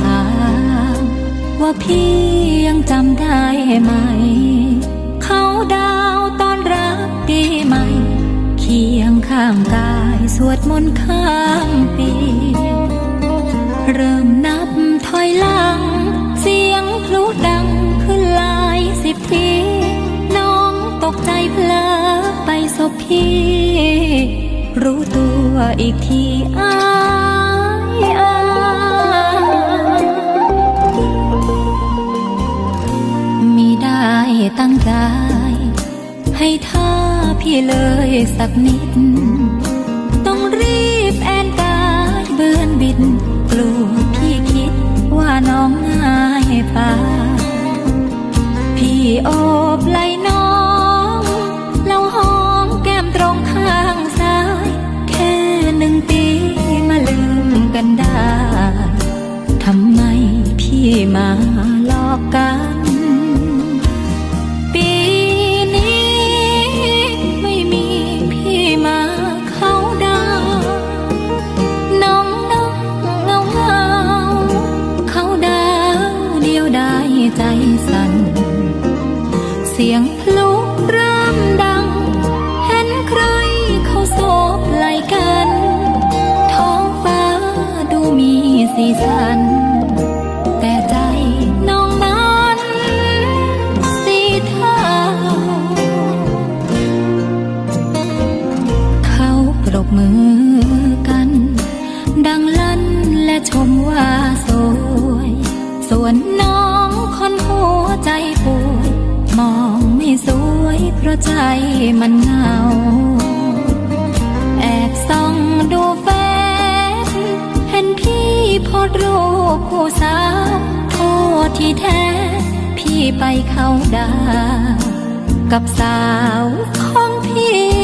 ถามว่าพี่ยังจำได้ไหม เขาดาวตอนรับปีใหม่ เคียงข้างกายสวดมนต์ข้ามปี เริ่มนับถอยหลัง เสียงพลุดังขึ้นหลายสิบที น้องตกใจเพลอไปศพพี่ รู้ตัวอีกทีอา ให้ท่าพี่เลยสักนิด ต้องรีบแอนกายเบือนบินกลัวพี่คิดว่าน้องง่ายไปพี่โอ ใจสั่น เสียงพลุเริ่มดัง เห็นใครเขาโซบไหลกัน ท้องฟ้าดูมีสีสัน แต่ใจน้องนั้นสีเทาเขาปรบมือกัน ดังลั่นและชมว่าสวย ส่วนน้อง เพราะใจมันเหงา แอบส่องดูแฟนเห็นพี่โพอรูปผู้สาวโทษที่แท้ พี่ไปเข้าดา กับสาวของพี่